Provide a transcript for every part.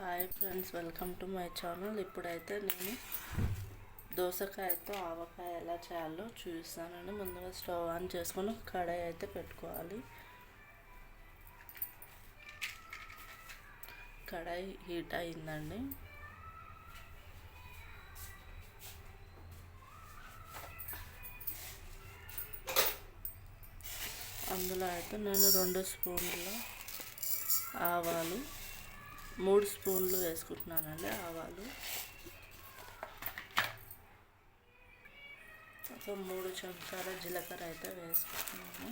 Hi friends welcome to my channel ఇప్పుడైతే నేను దోసకాయతో ఆవకాయ ఎలా చేయాలో చూపిస్తానండి. ముందుగా స్టవ్ ఆన్ చేసుకొని కడాయి అయితే పెట్టుకోవాలి. కడాయి హీట్ అయిందండి. అందులో అయితే నేను రెండు స్పూన్ల ఆవాలు మూడు స్పూన్లు వేసుకుంటున్నానండి ఆవాలు. ఒక మూడు చెంచాల జీలకర్ర అయితే వేసుకుంటున్నాను.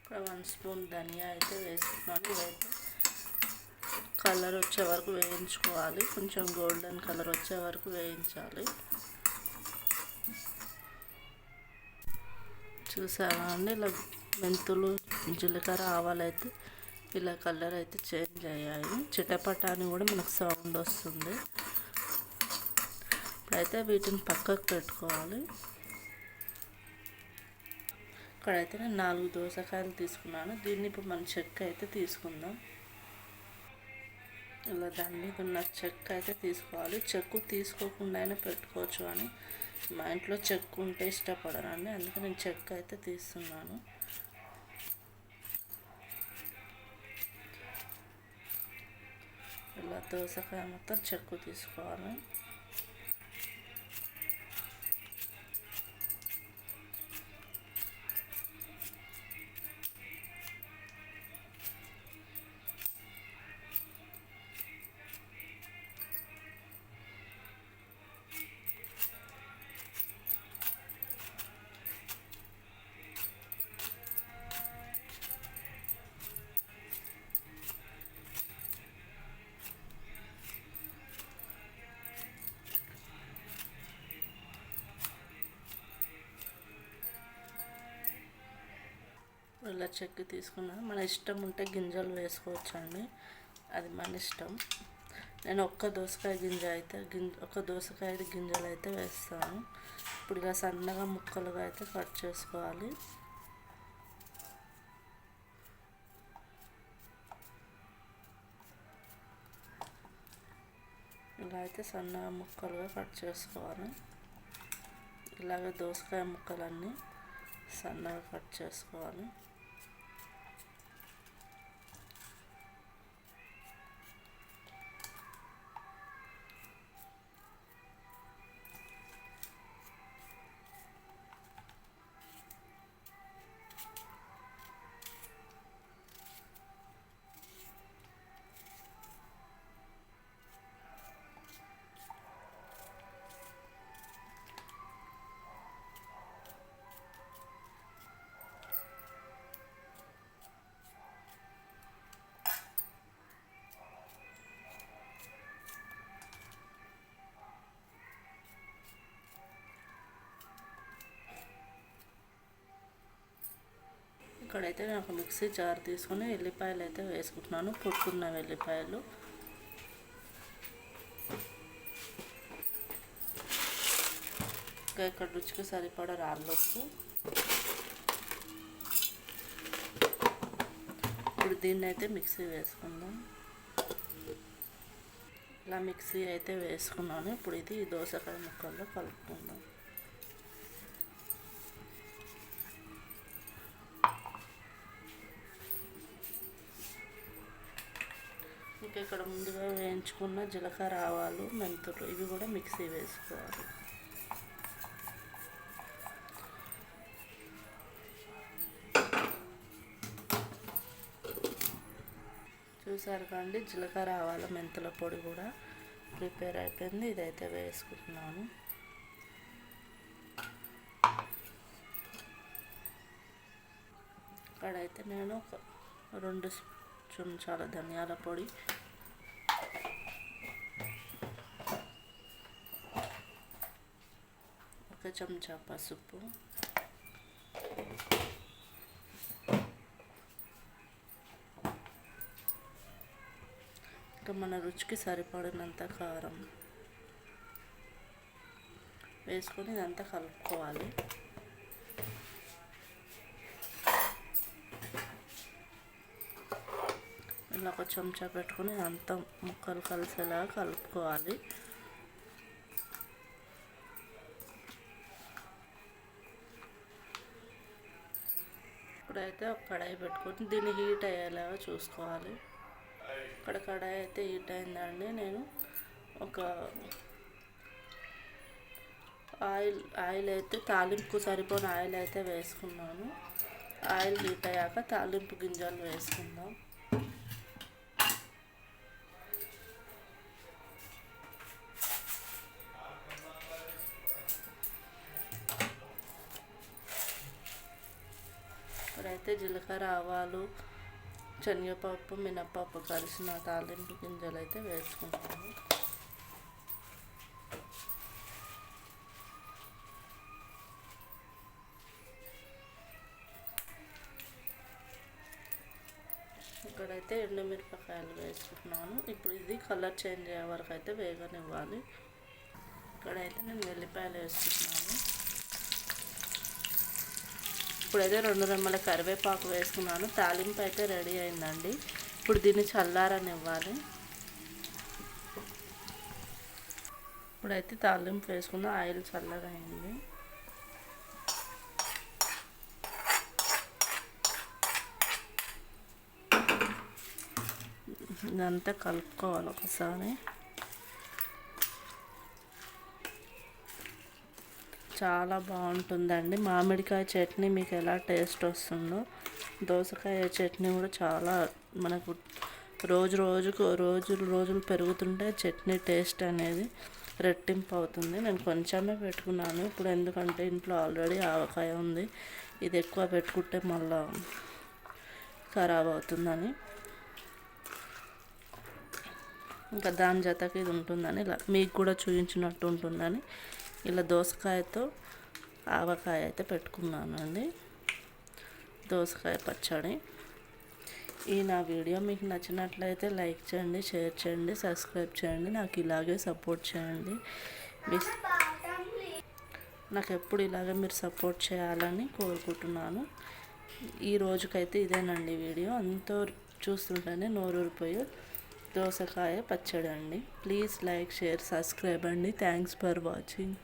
ఒక వన్ స్పూన్ ధనియా అయితే వేసుకున్నాను. ఇవైతే కలర్ వచ్చే వరకు వేయించుకోవాలి. కొంచెం గోల్డెన్ కలర్ వచ్చే వరకు వేయించాలి. చూసారా అండి ఇలా మెంతులు జీలకర్ర ఆవాలైతే ఇలా కలర్ అయితే చేంజ్ అయ్యాయి. చిటపట అని కూడా మనకు సౌండ్ వస్తుంది. ఇప్పుడైతే వీటిని పక్కకు పెట్టుకోవాలి. ఇక్కడైతే నేను నాలుగు దోసకాయలు తీసుకున్నాను. దీన్ని ఇప్పుడు మన చెక్క అయితే తీసుకుందాం. ఇలా దాని మీద ఉన్న చెక్క అయితే తీసుకోవాలి. చెక్కు తీసుకోకుండా అయినా పెట్టుకోవచ్చు అని మా ఇంట్లో చెక్కు ఉంటే ఇష్టపడనండి అందుకే నేను చెక్క అయితే తీస్తున్నాను. ఇలా దోసకాయ మొత్తం చెక్కు తీసుకోవాలి. ఇలా చెక్కి తీసుకున్నాను మన ఇష్టం ఉంటే గింజలు వేసుకోవచ్చండి. అది మన ఇష్టం. నేను ఒక్క దోసకాయ గింజ అయితే గింజ ఒక దోసకాయ గింజలు అయితే వేస్తాను. ఇప్పుడు ఇలా సన్నగా ముక్కలుగా అయితే కట్ చేసుకోవాలి. ఇలా అయితే సన్నగా ముక్కలుగా కట్ చేసుకోవాలి. ఇలాగే దోసకాయ ముక్కలన్నీ సన్నగా కట్ చేసుకోవాలి. ఇక్కడైతే నాకు మిక్సీ జార్ తీసుకొని ఎల్లిపాయలు అయితే వేసుకుంటున్నాను కొట్టుకున్న వెల్లిపాయలు. ఇంకా ఇక్కడ రుచికి సరిపడా రాళ్ళొప్పు. ఇప్పుడు దీన్ని అయితే మిక్సీ వేసుకుందాం. ఇలా మిక్సీ అయితే వేసుకున్నాను. ఇప్పుడు ఇది దోసకాయ ముక్కల్లో కలుపుకుందాం. ఇంకా ఇక్కడ ముందుగా వేయించుకున్న జీలకర్ర ఆవాలు మెంతులు ఇవి కూడా మిక్సీ వేసుకోవాలి. చూసారు కండి జీలకర్ర ఆవాల మెంతుల పొడి కూడా ప్రిపేర్ అయిపోయింది. ఇదైతే వేసుకుంటున్నాను. ఇక్కడైతే నేను ఒక రెండు చెంచాల ధనియాల పొడి ఒక చెంచా పసుపు ఇంకా మన రుచికి సరిపడినంత కారం వేసుకొని ఇదంతా కలుపుకోవాలి ఇలా ఒక చెంచా పెట్టుకొని ఇదంతా ముక్కలు కలిసేలాగా కలుపుకోవాలి అయితే ఒక కడాయి పెట్టుకొని దీన్ని హీట్ అయ్యేలాగా చూసుకోవాలి. ఇక్కడ కడాయి అయితే హీట్ అయిందండి. నేను ఒక ఆయిల్ ఆయిల్ అయితే తాలింపుకు సరిపోయిన ఆయిల్ అయితే వేసుకున్నాను. ఆయిల్ హీట్ అయ్యాక తాలింపు గింజలు వేసుకుందాం. జీలకర్ర ఆవాలు శనగపప్పు మినపప్పు కలిసిన తాలింపు గింజలు అయితే వేసుకుంటాము ఇక్కడైతే ఎండుమిరపకాయలు వేసుకుంటున్నాను ఇప్పుడు ఇది కలర్ చేంజ్ అయ్యే వరకు అయితే వేగనివ్వాలి. ఇక్కడైతే నేను వెల్లిపాయలు వేసుకుంటున్నాను ఇప్పుడైతే రెండు రెమ్మల కరివేపాకు వేసుకున్నాను. తాలింపు అయితే రెడీ అయిందండి. ఇప్పుడు దీన్ని చల్లారని ఇవ్వాలి ఇప్పుడైతే తాలింపు వేసుకున్న ఆయిల్ చల్లగా అయింది ఇదంతా కలుపుకోవాలి ఒకసారి. చాలా బాగుంటుందండి. మామిడికాయ చట్నీ మీకు ఎలా టేస్ట్ వస్తుందో దోసకాయ చట్నీ కూడా చాలా మనకు రోజు రోజుకు రోజులు రోజులు పెరుగుతుంటే చట్నీ టేస్ట్ అనేది రెట్టింపు అవుతుంది నేను కొంచెమే పెట్టుకున్నాను. ఇప్పుడు ఎందుకంటే ఇంట్లో ఆల్రెడీ ఆవకాయ ఉంది. ఇది ఎక్కువ పెట్టుకుంటే మళ్ళా ఖరాబ్ అవుతుందని. ఇంకా దాని జతకి ఇది ఉంటుందని ఇలా మీకు కూడా చూపించినట్టు ఉంటుందని. ఇలా దోసకాయతో ఆవకాయ అయితే పెట్టుకున్నానండి దోసకాయ పచ్చడి. ఈ నా వీడియో మీకు నచ్చినట్లయితే లైక్ చేయండి షేర్ చేయండి సబ్స్క్రైబ్ చేయండి నాకు ఇలాగే సపోర్ట్ చేయండి. మీ- నాకు ఎప్పుడు ఇలాగే మీరు సపోర్ట్ చేయాలని కోరుకుంటున్నాను. ఈ రోజుకైతే ఇదేనండి వీడియో. అంతో చూస్తుంటేనే నోరూరిపోయి దోసకాయ పచ్చడి అండి ప్లీజ్ లైక్ షేర్ సబ్స్క్రైబ్ అండి. Thanks for watching.